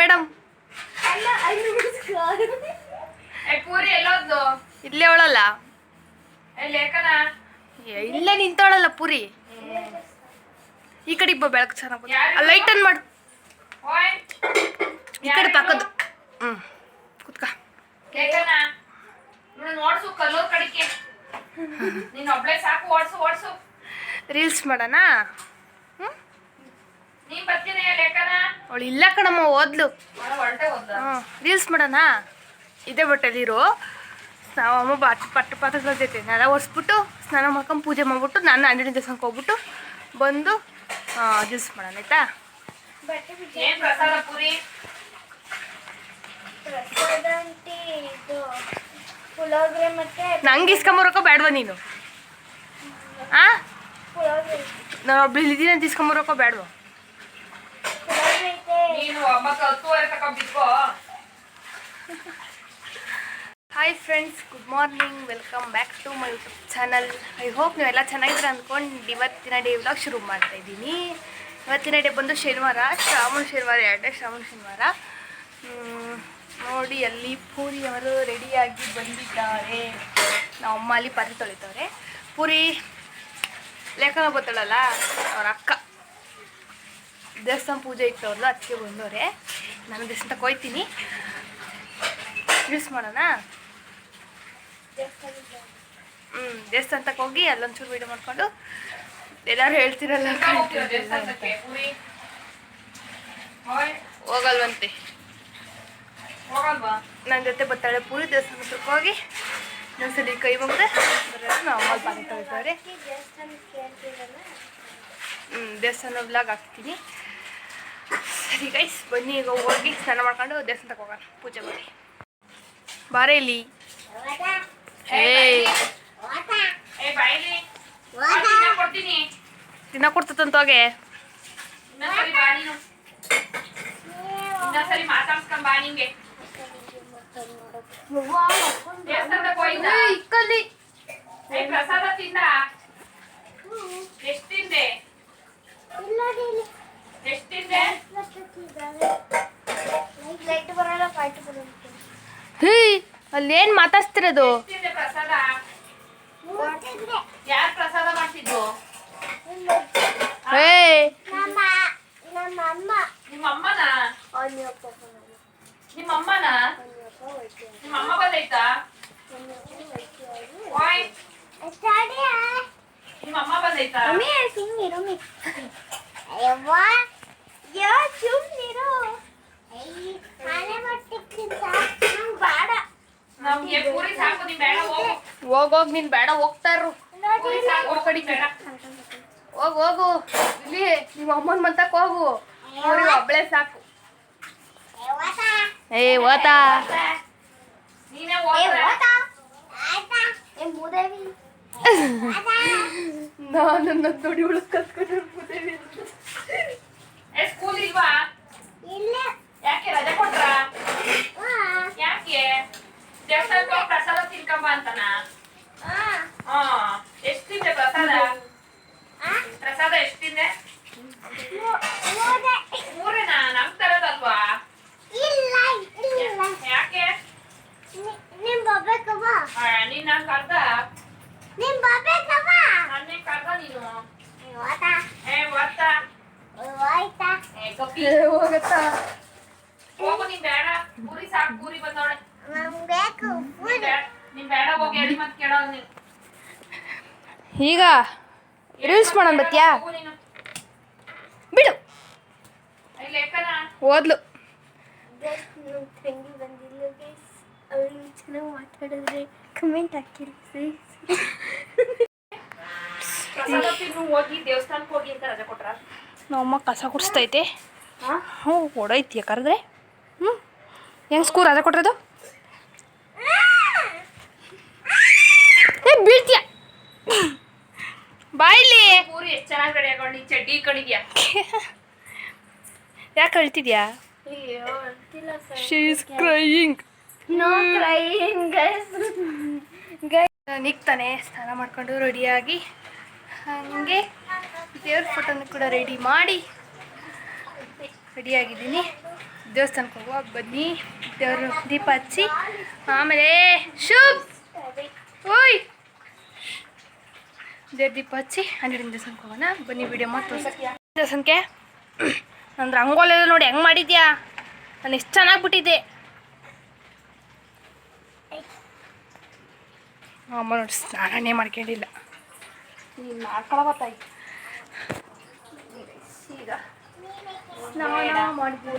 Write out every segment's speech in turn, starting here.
Madam. ಇಲ್ಲೇ ಅವಳಲ್ಲ? ಇಲ್ಲೇ ನಿಂತವಳಲ್ಲ ಪೂರಿ. ಈ ಕಡೆ ಇಬ್ಬ ಬೆಳಕು ಚೆನ್ನಾಗಿ? ಲೈಟ್ ಆನ್ ಮಾಡು. ಈ ಕಡೆ ಪಕ್ಕದ ಹ್ಞೂ ಕುತ್ಕ. ರೀಲ್ಸ್ ಇವಳು ಅವಳು ಇಲ್ಲ ಕಣಮ್ಮ ಓದ್ಲು. ರೀಲ್ಸ್ ಮಾಡೋಣ? ಇದೇ ಬಟ್ಟೆಲಿರು ನಾವು ಅಮ್ಮ ಬಾಟ್ ಪಟ್ಟು ಪಾತ್ರಗಳ ಜೊತೆ ನೆಲ ಒರೆಸ್ಬಿಟ್ಟು ಸ್ನಾನ ಮಾಡ್ಕೊಂಡು ಪೂಜೆ ಮಾಡಿಬಿಟ್ಟು ನಾನು ಆಂಜನೇಯ ದೇವಸ್ಥಾನಕ್ಕೆ ಹೋಗ್ಬಿಟ್ಟು ಬಂದು ಜ್ಯೂಸ್ ಮಾಡೋಣ ಆಯ್ತಾ? ಏನ್ ಪ್ರಸಾದ ಪೂರಿ? ಪುಳೋಗ್ರೆ ಮತ್ತೆ ನಂಗೆ ಇಸ್ಕೊಂಬರಕ್ಕೋ ಬೇಡವಾ ನೀನು? ಆ? ಪುಳೋಗ್ರೆ ನಾನು ಒಬ್ಳು ಇಲ್ಲಿದ್ದೀನಿ ಅಂತ ಇಸ್ಕೊಂಬರಕ್ಕೋ ಬೇಡವಾ hi friends good morning welcome back to my YouTube channel I hope ನೀವೆಲ್ಲ ಚೆನ್ನಾಗಿದ್ರೆ ಅಂದ್ಕೊಂಡು ಇವತ್ತಿನ ಡೇ ವ್ಲಾಗ್ ಶುರು ಮಾಡ್ತಾ ಇದ್ದೀನಿ. ಇವತ್ತಿನ ಡೇ ಬಂದು ಶನಿವಾರ. ಶ್ರಾವಣ ಶನಿವಾರ ಎರಡೇ ಶ್ರಾವಣ ಶನಿವಾರ. ನೋಡಿ ಅಲ್ಲಿ ಪೂರಿ ಅವರು ರೆಡಿಯಾಗಿ ಬಂದಿದ್ದಾರೆ. ನಾವು ಅಮ್ಮ ಅಲ್ಲಿ ಪಾತ್ರೆ ತೊಳಿತವ್ರೆ. ಪೂರಿ ಲೇಖನ ಬರ್ತಾಳಲ್ಲ ಅವ್ರ ಅಕ್ಕ. ದೇವಸ್ಥಾನ ಪೂಜೆ ಇತ್ತು ಅವ್ರದ್ದು ಅದಕ್ಕೆ ಬಂದವ್ರೆ. ನಾನು ದೇವಸ್ಥಾನಕ್ಕೆ ಕೊಯ್ತೀನಿ. ಯೂಸ್ ಮಾಡೋಣ? ಹ್ಞೂ ದೇವಸ್ಥಾನಕ್ಕೆ ಹೋಗಿ ಅಲ್ಲೊಂಚೂರು ವೀಡಿಯೋ ಮಾಡ್ಕೊಂಡು ಎಲ್ಲರೂ ಹೇಳ್ತಿರಲ್ಲ ದೇವಸ್ಥಾನಕ್ಕೆ ಹೋಗಲ್ವಂತೆ. ಹೋಗಲ್ವಾ? ನನ್ನ ಜೊತೆ ಬರ್ತಾಳೆ ಪೂರಿ ದೇವಸ್ಥಾನ ತಕ್ಕ ಹೋಗಿ. ಇನ್ನೊಂದ್ಸಲಿ ಕೈ ಮುಗ್ದೆ ನಾವು ಅಮ್ಮ ದೇವಸ್ಥಾನಕ್ಕೆ ಹ್ಞೂ ದೇವಸ್ಥಾನ ಬ್ಲಾಗ್ ಹಾಕ್ತೀನಿ. ಸರಿ ಗೈಸ್ ಬನ್ನಿ ಈಗ ಹೋಗಿ ಸ್ನಾನ ಮಾಡ್ಕೊಂಡು ದೇವಸ್ಥಾನಕ್ಕೆ ಹೋಗೋಣ. ಪೂಜೆ ಮಾಡಿ. ಬಾರೆ ಇಲ್ಲಿ. ಏ. ಏಯ್ ಬಾಯ್ಲಿ. ಏ ಬಾಯ್ಲಿ ದಿನ ಕೊಡ್ತೀನಿ ದಿನ ಕೊಡ್ತದಂತೋಗೆ ಇನ್ನೊಂದ್ಸರಿ ಬಾ ನೀನು. ಇನ್ನೊಂದ್ಸರಿ ಮಾತಾಡ್ಸ್ಕೊಂಡ್ ಬಾ ನಿಂಗೆ. ದೇವಸ್ಥಾನಕ್ಕೆ ಹೋಯ್ತಾ ಇಕ್ಕಲ್ಲಿ. ಪ್ರಸಾದ ತಿಂದ? ಎಷ್ಟ್ ತಿಂದೆ? ಎಷ್ಟ್ ತಿಂದೆ ಲೈಟ್ ಬರಲ್ಲ ಫೈಟ್ ಹೇ ಅಲ್ಲಿ ಏನ್ ಮಾತಾಡ್ತಿರೋದು ಎಷ್ಟ್ ಪ್ರಸಾದ? ಯಾರ್ ಪ್ರಸಾದ ಮಾಡ್ತಿದ್ರು ಹೇ ನಮ್ಮ ನಮ್ಮ ಅಮ್ಮ ನಿಮ್ಮ ಅಮ್ಮನ? ನಿಮ್ಮ ಅಮ್ಮನ? ನಿಮ್ಮ ಅಮ್ಮ ಬಂದೈತಾ ನಿಮ್ಮ ಅಮ್ಮ ಬಂದೈತಾ ಅಮ್ಮ ಸುಮ್ಮನೆ ಅಯ್ಯವ್ವ. ಯೋ ಹೋಗ್ ಮನೆ ಮಟ್ಟಿಕ್ಕಿಂತ ನಂಗೆ ಬೇಡ. ನಮ್ಗೆ ಪೂರಿ ಸಾಕು ನೀನ್ ಬೇಡ ಹೋಗು. ಹೋಗೋಗ್ ನೀನ್ ಬೇಡ ಹೋಗ್ತಾ ಇರು. ನೋಡಿ ಪೂರಿ ಸಾಕು ಅವ್ರ್ ಕಡೆ ಬೇಡ. ಹೋಗು ಹೋಗು. ಇಲ್ಲಿ ನಿಮ್ಮ ಅಮ್ಮನ ಮಂತಕ್ ಹೋಗು. ಅವ್ರಿಗೆ ಒಬ್ಳೆ ಸಾಕು. ಏ ಓತಾ ನಾನು ನನ್ನ ದುಡಿ ಆಯ್ತಾ ಏ ಸ್ಕೂಲ್ ಇಲ್ವಾ? ಇಲ್ಲ. ಯಾಕೆ ರಜೆ ಕೊಟ್ರ? ಯಾಕೆ? ದೇವಸ್ಥಾನಕ್ಕೆ ಹೋಗಿ ಪ್ರಸಾದ ತಿನ್ಕೊಂಬ ಅಂತನ? ಹಾ. ಎಷ್ಟ್ ತಿಂದೆ ಪ್ರಸಾದ? ಪ್ರಸಾದ ಎಷ್ಟ್ ತಿಂದೆ? ಮೂರೇನಾ? ನಮ್ ತರದಲ್ವಾ? ಇಲ್ಲ ಯಾಕೆ? ನಿಮ್ ಬರ್ಬೇಕವ್ವ ಆ, ನೀನ್ ನಾನ್ ಕರ್ದ? ನಿಮ್ ನನ್ನೇ ಕರ್ದ ನೀನು ಓತ ಏ ಒತ್ತ ಹೋಯ್ತಾ ಏ ಕಪ್ಪಿ ಹೋಗತ್ತಾ? ಹೋಗು ನೀನ್ ಬೇಡ. ಪೂರಿ ಸಾಕು ಪೂರಿ ಬಂದವಳೆ. ನೀನ್ ಬೇಡ ಹೋಗಿ ಹೇಳಿ ಮತ್ತೆ ಕೇಳೋ ನೀನು. ಈಗ ರೀಲ್ಸ್ ಮಾಡೋಣ ಬತ್ತಿಯಾ? ಬಿಡು. ಓದ್ಲು. ಮಾತಾಡಿದ್ರೆ ಕಮೆಂಟ್ ಹಾಕಿರಿ ಹೋಗಿ ದೇವಸ್ಥಾನಕ್ಕೆ ಹೋಗಿ ಅಂತ ರಜೆ ಕೊಟ್ರ? ನಮ್ಮಮ್ಮ ಕಸ ಗುಡಿಸ್ತೈತೆ. ಹ್ಞೂ ಕೊಡೈತಿ ಯಾಕಂದ್ರೆ ಹ್ಞೂ. ಹೆಂಗೆ ಸ್ಕೂಲ್ ಅದ ಕೊಟ್ಟಿರೋದು ಏ ಬೀಳ್ತೀಯ? ಬಾಯ್ಲಿ ಪೂರಿ ಎಷ್ಟ್ ಚೆನ್ನಾಗಿ ರೆಡಿ ಆಗೋಣ ನೀನ್ ಚಡ್ಡಿ ಕಣಿದ್ಯಾ ಯಾಕೆ ಅಳ್ತಿದ್ಯಾ? She is crying no crying guys ನಿಗ್ತಾನೆ ಸ್ನಾನ ಮಾಡ್ಕೊಂಡು ರೆಡಿಯಾಗಿ ಹಾಗೆ ದೇವ್ರ ಫೋಟೋನ ಕೂಡ ರೆಡಿ ಮಾಡಿ ರೆಡಿಯಾಗಿದ್ದೀನಿ. ದೇವಸ್ಥಾನಕ್ಕೆ ಹೋಗುವ ಬನ್ನಿ. ದೇವರು ದೀಪ ಹಚ್ಚಿ, ಆಮೇಲೆ ಶುಭ್ ಓಯ್! ದೇವ್ರ ದೀಪ ಹಚ್ಚಿ ಹನ್ನೆರಡು ದೇವಸ್ಥಾನಕ್ಕೆ ಹೋಗೋಣ. ಬನ್ನಿ ವಿಡಿಯೋ ಮಾತು ದೇವಸ್ಥಾನಕ್ಕೆ ನಂದು ರಂಗೋಲಿ ಎಲ್ಲ ನೋಡಿ ಹೆಂಗೆ ಮಾಡಿದ್ಯಾ? ನಾನು ಎಷ್ಟು ಚೆನ್ನಾಗಿ ಬಿಟ್ಟಿದ್ದೆ ಅಮ್ಮ ನೋಡಿ ಸ್ನಾನೇ ಮಾಡ್ಕೊಂಡಿಲ್ಲ. ನೀನು ಮಾಡ್ಕೊಳವ ತಾಯಿ ಈಗ ಸ್ನಾನ ಮಾಡಿದ್ವಿ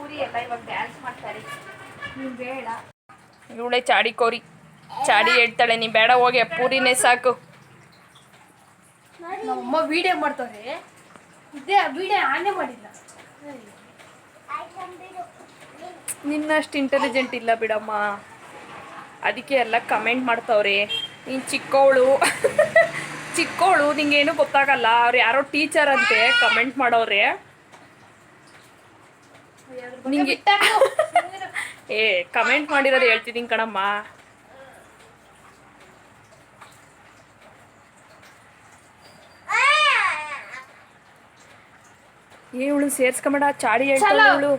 ಊರಿ ಎಲ್ಲ ಇವಾಗ ಡ್ಯಾನ್ಸ್ ಮಾಡ್ತಾರೆ. ನೀವು ಬೇಡ. ಇವಳೆ ಚಾಡಿ ಕೋರಿ. ಚಾಡಿ ಹೇಳ್ತಾಳೆ ನೀ ಬೇಡ ಹೋಗಿ ಪೂರಿನೇ ಸಾಕು. ನಮ್ಮಮ್ಮ ವಿಡಿಯೋ ಮಾಡ್ತವ್ರೆ. ಇದೇ ವಿಡಿಯೋ ಆನೆ ಮಾಡಿಲ್ಲ. ನಿನ್ನಷ್ಟು ಇಂಟೆಲಿಜೆಂಟ್ ಇಲ್ಲ ಬಿಡಮ್ಮ. ಅದಕ್ಕೆ ಎಲ್ಲ ಕಮೆಂಟ್ ಮಾಡ್ತಾವ್ರೆ. ನೀನು ಚಿಕ್ಕವಳು. ಚಿಕ್ಕವಳು ನಿಂಗೇನು ಗೊತ್ತಾಗಲ್ಲ. ಅವ್ರು ಯಾರೋ ಟೀಚರ್ ಅಂತೆ ಕಮೆಂಟ್ ಮಾಡೋರೆ ನಿಂಗೆ ಏ ಕಮೆಂಟ್ ಮಾಡಿರೋದು ಹೇಳ್ತಿದ್ದೀನಿ ಕಣಮ್ಮ. ಏ ಇವಳು ಸೇರ್ಸ್ಕೊಂಬೇಡ. ಚಾಡಿ ಹೇಳ್ತಾಳೆ ಇವಳು.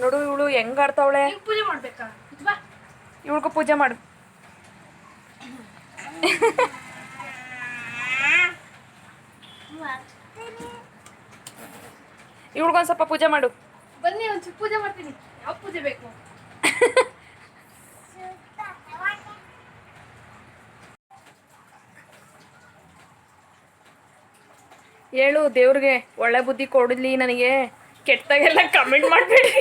ನೋಡು ಇವಳು ಹೆಂಗ್ ಆಡ್ತಾವಳೆ. ಪೂಜೆ ಮಾಡ್ಬೇಕಾ? ಇವಳಿಗೂ ಪೂಜೆ ಮಾಡು. ಇವಳಿಗೊಂದು ಸ್ವಲ್ಪ ಪೂಜೆ ಮಾಡು. ಬನ್ನಿ ಒಂಚೂರು ಪೂಜೆ ಮಾಡ್ತೀನಿ. ಯಾವ ಪೂಜೆ ಬೇಕು? ಹೇಳು ದೇವ್ರಿಗೆ ಒಳ್ಳೆ ಬುದ್ಧಿ ಕೊಡಲಿ ನನಗೆ. ಕೆಟ್ಟದಾಗೆಲ್ಲ ಕಮೆಂಟ್ ಮಾಡಬೇಡಿ.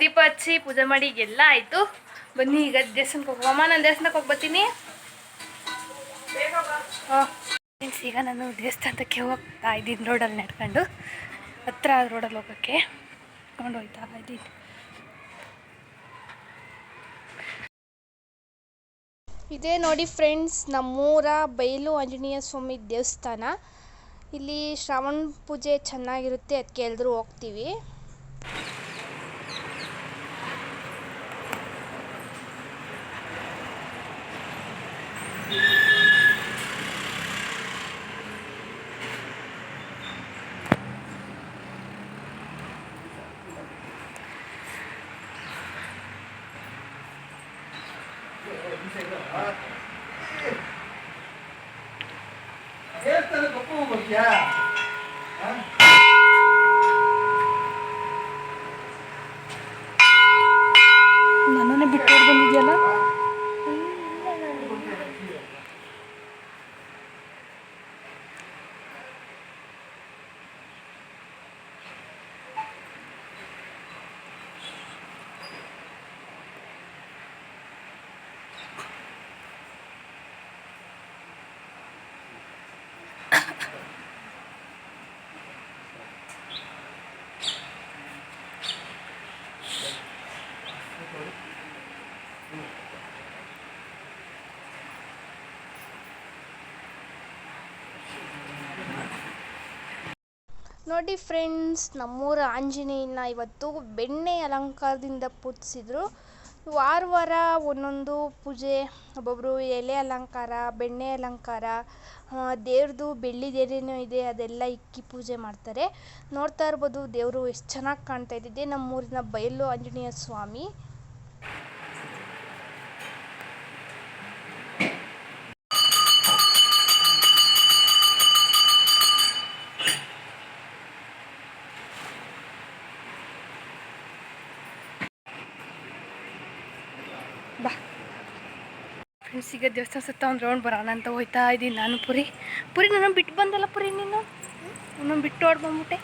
ದೀಪ ಹಚ್ಚಿ ಪೂಜೆ ಮಾಡಿ ಎಲ್ಲ ಆಯ್ತು. ಬನ್ನಿ ಈಗ ದೇವಸ್ಥಾನಕ್ಕೆ ಹೋಗುವ. ಅಮ್ಮ ನಾನು ದೇವಸ್ಥಾನಕ್ಕೆ ಹೋಗಿ ಬರ್ತೀನಿ. ಈಗ ನಾನು ದೇವಸ್ಥಾನಕ್ಕೆ ಹೋಗ್ತಾ ಇದ್ದೀನಿ ರೋಡಲ್ಲಿ ನಡ್ಕೊಂಡು. ಹತ್ರ ರೋಡಲ್ಲಿ ಹೋಗೋಕ್ಕೆ ಕೊಂಡು ಹೋಯ್ತಾ ಇದ್ದೀನಿ. ಇದೇ ನೋಡಿ ಫ್ರೆಂಡ್ಸ್, ನಮ್ಮೂರ ಬೈಲು ಆಂಜನೇಯ ಸ್ವಾಮಿ ದೇವಸ್ಥಾನ. ಇಲ್ಲಿ ಶ್ರಾವಣ ಪೂಜೆ ಚೆನ್ನಾಗಿರುತ್ತೆ ಅದಕ್ಕೆ ಎಲ್ಲರೂ ಹೋಗ್ತೀವಿ. ದೇವಸ್ಥಾನಕ್ಕೆ ಒಪ್ಪ ಬರ್ತೀಯಾ ನನ್ನನ್ನೇ ಬಿಟ್ಟು ಬಂದಿದ್ಯಲ್ಲ? ನೋಡಿ ಫ್ರೆಂಡ್ಸ್, ನಮ್ಮೂರ ಆಂಜನೇಯನ ಇವತ್ತು ಬೆಣ್ಣೆ ಅಲಂಕಾರದಿಂದ ಪೂಜಿಸಿದ್ರು. ವಾರ ವಾರ ಒಂದೊಂದು ಪೂಜೆ ಒಬ್ಬೊಬ್ಬರು ಎಲೆ ಅಲಂಕಾರ, ಬೆಣ್ಣೆ ಅಲಂಕಾರ ದೇವ್ರದ್ದು ಬೆಳ್ಳಿದೇನೇನೋ ಇದೆ, ಅದೆಲ್ಲ ಇಕ್ಕಿ ಪೂಜೆ ಮಾಡ್ತಾರೆ. ನೋಡ್ತಾ ಇರ್ಬೋದು ದೇವರು ಎಷ್ಟು ಚೆನ್ನಾಗಿ ಕಾಣ್ತಾ ಇದ್ದಿದ್ದೆ ನಮ್ಮೂರಿನ ಬಯಲು ಆಂಜನೇಯ ಸ್ವಾಮಿ. ಈಗ ದೇವಸ್ಥಾನ ಸುತ್ತ ಒಂದು ರೌಂಡ್ ಬರೋಣ ಅಂತ ಹೋಯ್ತಾ ಇದ್ದೀನಿ ನಾನು ಪುರಿ. ಪುರಿ ನನ್ನ ಬಿಟ್ಟು ಬಂದಲ್ಲ ಪುರಿ ನೀನು? ನನ್ನ ಬಿಟ್ಟು ಓಡ್ ಬಂದ್ಬಿಟ್ಟೆ.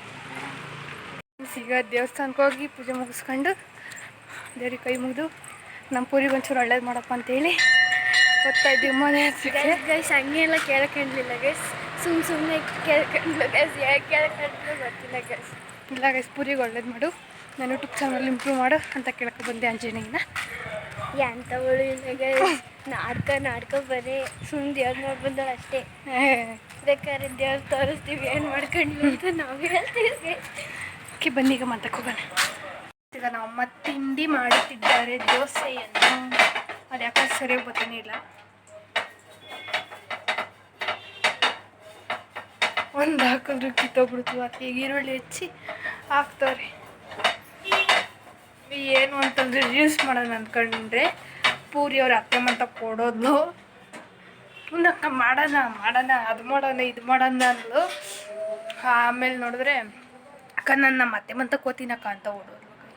ಸಿಗ ಈಗ ದೇವಸ್ಥಾನಕ್ಕೆ ಹೋಗಿ ಪೂಜೆ ಮುಗಿಸ್ಕೊಂಡು ದೇವ್ರಿಗೆ ಕೈ ಮುಗಿದು ನಮ್ಮ ಪುರಿ ಒಂಚೂರು ಒಳ್ಳೇದು ಮಾಡಪ್ಪ ಅಂತೇಳಿ ಗೊತ್ತಾ ಇದ್ದೀವಿ ಮನೆ. ಗೈಸ್ ಹಂಗೆ ಎಲ್ಲ ಕೇಳ್ಕೊಂಡಿಲ್ಲ ಗೈಸ್ ಸುಮ್ ಸುಮ್ಮನೆ ಕೇಳ್ಕೊಂಡ್ಲು ಗೈಸ್ ಯಾಕೆ ಕೇಳ್ಕೊಂಡ್ಲು ಗೊತ್ತಿಲ್ಲ ಗೈಸ್ ಇಲ್ಲ ಗೈಸ್ ಪುರಿಗೆ ಒಳ್ಳೇದು ಮಾಡು. ನಾನು ಯೂಟ್ಯೂಬ್ ಚಾನಲ್ ಇಂಪ್ರೂವ್ ಮಾಡು ಅಂತ ಕೇಳಕ್ಕೆ ಬಂದೆ ಆಂಜನೇಯನ ಎಂಥವಳು ಇಲ್ಲ ನಾಡ್ಕ ನಾಡ್ಕ ಬರೀ. ಸುಮ್ಮನೆ ದೇವ್ರು ನೋಡಿ ಅಷ್ಟೇ. ಬೇಕಾದ್ರೆ ದೇವ್ರು ತೋರಿಸ್ತೀವಿ. ಏನು ಮಾಡ್ಕೊಂಡ್ವಿ ಅಂತ ನಾವು ಹೇಳ್ತೀವಿ. ಓಕೆ, ಬನ್ನಿ ಈಗ ಮಾತಕ್ಕೆ ಹೋಗೋಣ. ಈಗ ನಮ್ಮ ತಿಂಡಿ ಮಾಡುತ್ತಿದ್ದಾರೆ, ದೋಸೆಯನ್ನು. ಅದು ಯಾಕೆ ಸರಿಯಾಗಿ ಬರ್ತಾನೆ ಒಂದು ಹಾಕಿದ್ರು ಕಿತ್ತೋಗ್ಬಿಡ್ತು. ಅದಕ್ಕೆ ಈರುಳ್ಳಿ ಹೆಚ್ಚಿ ಹಾಕ್ತಾರೆ. ಏನು ಅಂತಂದ್ರೆ ರೀಲ್ಸ್ ಮಾಡೋಣ ಅಂದ್ಕೊಂಡ್ರೆ ಪೂರಿ ಅವ್ರ ಅತ್ತೆ ಮಂತ ಕೊಡೋದು. ಮುಂದಕ್ಕ ಮಾಡೋಣ ಮಾಡೋಣ, ಅದು ಮಾಡೋಣ, ಇದು ಮಾಡೋಣ ಅಂದ್ಲು. ಆಮೇಲೆ ನೋಡಿದ್ರೆ, ಅಕ್ಕ ನನ್ನ ನಮ್ಮ ಮಂತ ಕೋತೀನಕ್ಕ ಅಂತ ಓಡೋದು ನೋಡು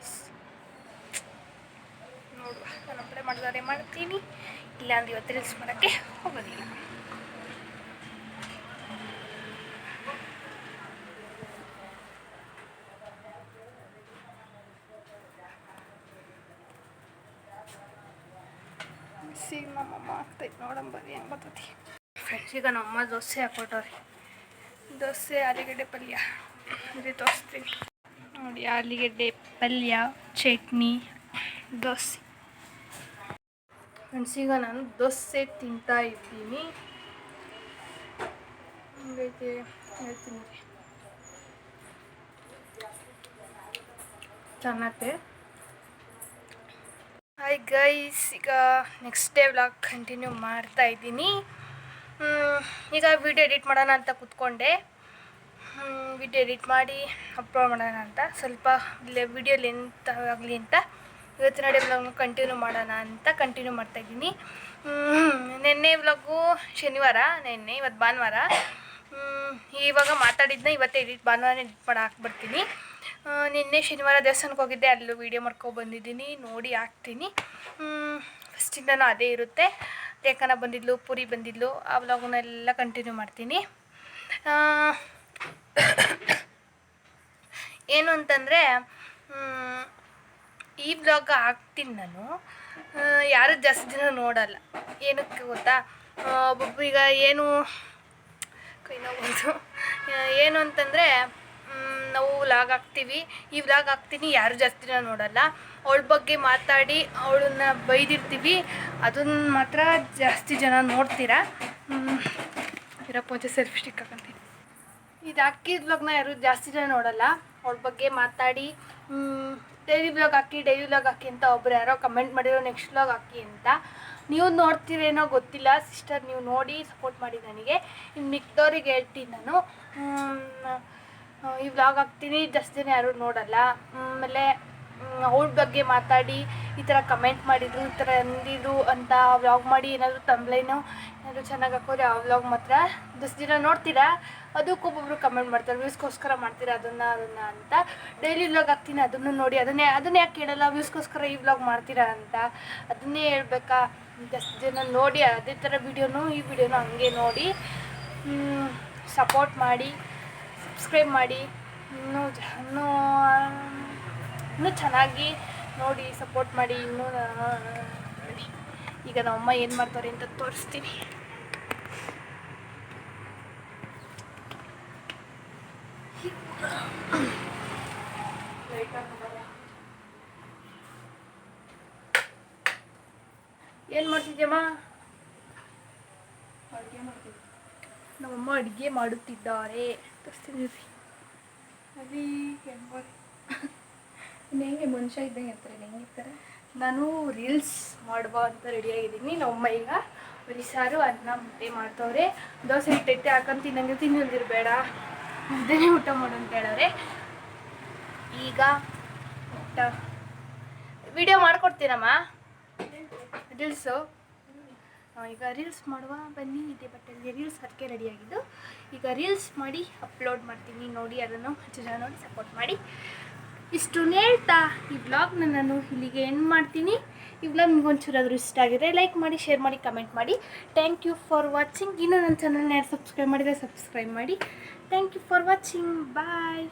ನೋಡುವ, ನಾನು ಅಪ್ಲೈ ಮಾಡಿದಾರೆ ಮಾಡ್ತೀನಿ. ಇಲ್ಲ ಅಂದ್ರೆ ಇವತ್ತು ರೀಲ್ಸ್ ಮಾಡೋಕ್ಕೆ ಹೋಗೋದಿಲ್ಲ ಈಗ ನಮ್ಮಮ್ಮ ಆಗ್ತೈತೆ ನೋಡಂಬರಿ ಹೆಂಗೆ ಬರ್ತೈತಿ. ಫ್ರೆಂಡ್ಸ್ ಈಗ ನಮ್ಮಮ್ಮ ದೋಸೆ ಹಾಕೊಟ್ಟವ್ರಿ. ದೋಸೆ, ಆಲೂಗಡ್ಡೆ ಪಲ್ಯ. ಇದು ತೋರಿಸ್ತೀನಿ. ನೋಡಿ, ಆಲೂಗಡ್ಡೆ ಪಲ್ಯ, ಚಟ್ನಿ, ದೋಸೆ. ಫ್ರೆಂಡ್ಸ್ ಈಗ ನಾನು ದೋಸೆ ತಿಂತಾ ಇದ್ದೀನಿ. ಹಂಗೈತೆ ಹೇಳ್ತೀನಿ. ರೀ ಚೆನ್ನಾಗತ್ತೆ ಹಾಯ್ ಗೈಸ್ ಈಗ ನೆಕ್ಸ್ಟ್ ಡೇ ವ್ಲಾಗ್ ಕಂಟಿನ್ಯೂ ಮಾಡ್ತಾ ಇದ್ದೀನಿ. ಈಗ ವಿಡಿಯೋ ಎಡಿಟ್ ಮಾಡೋಣ ಅಂತ ಕೂತ್ಕೊಂಡೆ. ವಿಡಿಯೋ ಎಡಿಟ್ ಮಾಡಿ ಅಪ್ಲೋಡ್ ಮಾಡೋಣ ಅಂತ. ಸ್ವಲ್ಪ ವಿಡಿಯೋ ಲೆಂತ್ ಆಗಲಿ ಅಂತ. ಇವತ್ತಿನ ಡೇ ವ್ಲಾಗ್ನ ಕಂಟಿನ್ಯೂ ಮಾಡೋಣ ಅಂತ ಕಂಟಿನ್ಯೂ ಮಾಡ್ತಾಯಿದ್ದೀನಿ ನಿನ್ನೆ ವ್ಲಾಗು ಶನಿವಾರ, ನಿನ್ನೆ, ಇವತ್ತು ಭಾನುವಾರ. ಇವಾಗ ಮಾತಾಡಿದ್ನ ಇವತ್ತೇ ಎಡಿಟ್ ಭಾನುವಾರ ಎಡಿಟ್ ಮಾಡಿ ಹಾಕ್ಬಿಡ್ತೀನಿ ನಿನ್ನೆ ಶನಿವಾರ ದೇವಸ್ಥಾನಕ್ಕೆ ಹೋಗಿದ್ದೆ ಅಲ್ಲೂ ವೀಡಿಯೋ ಮಾಡ್ಕೊಂಡು ಬಂದಿದ್ದೀನಿ ನೋಡಿ ಹಾಕ್ತೀನಿ. ಫಸ್ಟಿಂದನೂ ಅದೇ ಇರುತ್ತೆ. ಲೇಖನ ಬಂದಿದ್ಲು ಪುರಿ ಬಂದಿದ್ಲು ಆ ವ್ಲಾಗನ್ನೆಲ್ಲ ಕಂಟಿನ್ಯೂ ಮಾಡ್ತೀನಿ. ಏನು ಅಂತಂದರೆ ಈ ವ್ಲಾಗ್ ಹಾಕ್ತೀನಿ ನಾನು. ಯಾರು ಜಾಸ್ತಿ ಜನ ನೋಡಲ್ಲ. ಏನಕ್ಕೆ ಗೊತ್ತಾ? ಆ, ಒಬ್ಬೊಬ್ಬ ಈಗ ಏನು ಕೈ ಏನು ಅಂತಂದರೆ ನಾವು ವ್ಲಾಗ್ ಹಾಕ್ತೀವಿ. ಈ ವ್ಲಾಗ್ ಹಾಕ್ತೀನಿ, ಯಾರು ಜಾಸ್ತಿ ನೋಡಲ್ಲ. ಅವಳ ಬಗ್ಗೆ ಮಾತಾಡಿ, ಅವಳನ್ನ ಬೈದಿರ್ತೀವಿ. ಅದನ್ನ ಮಾತ್ರ ಜಾಸ್ತಿ ಜನ ನೋಡ್ತೀರಾ. ಇರಪ್ಪ ಒಂಚೆ ಸೆಲ್ಫಿ ಸ್ಟಿಕ್ ಹಾಕಂತೀನಿ. ಇದು ಹಾಕಿದ ವ್ಲಾಗ್ನ ಯಾರು ಜಾಸ್ತಿ ಜನ ನೋಡಲ್ಲ. ಅವಳ ಬಗ್ಗೆ ಮಾತಾಡಿ ಡೈಲಿ ವ್ಲಾಗ್ ಹಾಕಿ ಡೈಲಿ ವ್ಲಾಗ್ ಹಾಕಿ ಅಂತ ಒಬ್ರು ಯಾರೋ ಕಮೆಂಟ್ ಮಾಡಿರೋ ನೆಕ್ಸ್ಟ್ ವ್ಲಾಗ್ ಹಾಕಿ ಅಂತ. ನೀವು ನೋಡ್ತೀರೇನೋ ಗೊತ್ತಿಲ್ಲ. ಸಿಸ್ಟರ್ ನೀವು ನೋಡಿ ಸಪೋರ್ಟ್ ಮಾಡಿ ನನಗೆ. ಇನ್ನು ಮಿಕ್ದವ್ರಿಗೆ ಹೇಳ್ತೀನಿ ನಾನು. ಈ ವ್ಲಾಗ್ ಹಾಕ್ತೀನಿ. ಜಾಸ್ತಿ ಜನ ಯಾರು ನೋಡಲ್ಲ. ಆಮೇಲೆ ಅವ್ರ ಬಗ್ಗೆ ಮಾತಾಡಿ, ಈ ಥರ ಕಮೆಂಟ್ ಮಾಡಿದ್ರು, ಈ ಥರ ಅಂದಿದ್ರು ಅಂತ ವ್ಲಾಗ್ ಮಾಡಿ ಏನಾದರೂ ತಂಬ್ಲೈನು ಏನಾದರೂ ಚೆನ್ನಾಗಿ ಹಾಕೋರಿ ಆ ವ್ಲಾಗ್ ಮಾತ್ರ. ಜಾಸ್ತಿ ಜನ ನೋಡ್ತೀರಾ? ಅದಕ್ಕೆ ಒಬ್ಬೊಬ್ರು ಕಮೆಂಟ್ ಮಾಡ್ತಾರೆ. ವ್ಯೂಸ್ಗೋಸ್ಕರ ಮಾಡ್ತೀರಾ ಅದನ್ನು ಅದನ್ನು ಅಂತ. ಡೈಲಿ ವ್ಲಾಗ್ ಹಾಕ್ತೀನಿ. ಅದನ್ನು ನೋಡಿ, ಅದನ್ನೇ ಅದನ್ನೇ ಯಾಕೆ ಹೇಳಲ್ಲ ವ್ಯೂಸ್ಗೋಸ್ಕರ ಈ ವ್ಲಾಗ್ ಮಾಡ್ತೀರಾ ಅಂತ. ಅದನ್ನೇ ಹೇಳ್ಬೇಕಾ? ಜಾಸ್ತಿ ಜನ ನೋಡಿ, ಅದೇ ಥರ ವಿಡಿಯೋನು ಈ ವಿಡಿಯೋನು ಹಂಗೆ ನೋಡಿ ಸಪೋರ್ಟ್ ಮಾಡಿ. ಸಬ್ಸ್ಕ್ರೈಬ್ ಮಾಡಿ. ಇನ್ನೂ ಇನ್ನೂ ಇನ್ನೂ ಚೆನ್ನಾಗಿ ನೋಡಿ ಸಪೋರ್ಟ್ ಮಾಡಿ. ಇನ್ನೂ. ಈಗ ನಮ್ಮಮ್ಮ ಏನು ಮಾಡ್ತಾರೆ ಅಂತ ತೋರಿಸ್ತೀನಿ. ಏನು ಮಾಡ್ತಿದ್ಯಮ್ಮ? ನಮ್ಮಮ್ಮ ಅಡುಗೆ ಮಾಡುತ್ತಿದ್ದಾರೆ. ತೋರಿಸ್ತೀನಿ ಅದೇ ಹೆಂಗೆ ಮನುಷ್ಯ ಇದ್ದಂಗೆ ಇರ್ತಾರೆ? ಹೆಂಗಿರ್ತಾರೆ ನಾನು ರೀಲ್ಸ್ ಮಾಡುವ ಅಂತ ರೆಡಿಯಾಗಿದ್ದೀನಿ ನಮ್ಮಮ್ಮ ಈಗ ಬರೀ ಸಾರು ಅನ್ನ ಮುದ್ದೆ ಮಾಡ್ತವ್ರೆ. ದೋಸೆ ಹಿಟ್ಟೈತೆ ಹಾಕೊಂಡು ತಿನ್ನಂಗೆ ತಿನ್ನೋದಿರಬೇಡ ಮುದ್ದೆನೇ ಊಟ ಮಾಡು ಅಂತ ಹೇಳವ್ರೆ. ಈಗ ಊಟ. ವಿಡಿಯೋ ಮಾಡ್ಕೊಡ್ತೀನಮ್ಮ. ರೀಲ್ಸು ಈಗ ರೀಲ್ಸ್ ಮಾಡುವ, ಬನ್ನಿ, ಇದೆ ಬಟ್ಟೆಯಲ್ಲಿ ರೀಲ್ಸ್ ಅದಕ್ಕೆ ರೆಡಿಯಾಗಿದ್ದು ಈಗ ರೀಲ್ಸ್ ಮಾಡಿ ಅಪ್ಲೋಡ್ ಮಾಡ್ತೀನಿ. ನೋಡಿ, ಅದನ್ನು ಹೆಚ್ಚು ನೋಡಿ ಸಪೋರ್ಟ್ ಮಾಡಿ. ಇಷ್ಟು ಹೇಳ್ತಾ ಈ ವ್ಲಾಗ್ನ ನಾನು ಇಲ್ಲಿಗೆ ಎಂಡ್ ಮಾಡ್ತೀನಿ. ಈ ವ್ಲಾಗ್ ನಿಮ್ಗೆ ಒಂಚೂರಾದರೂ ಇಷ್ಟ ಆಗಿದೆ ಲೈಕ್ ಮಾಡಿ ಶೇರ್ ಮಾಡಿ ಕಮೆಂಟ್ ಮಾಡಿ. ಥ್ಯಾಂಕ್ ಯು ಫಾರ್ ವಾಚಿಂಗ್ ಇನ್ನೂ ನನ್ನ ಚಾನಲ್ನ ಯಾರು ಸಬ್ಸ್ಕ್ರೈಬ್ ಮಾಡಿದರೆ ಸಬ್ಸ್ಕ್ರೈಬ್ ಮಾಡಿ. Thank you for watching bye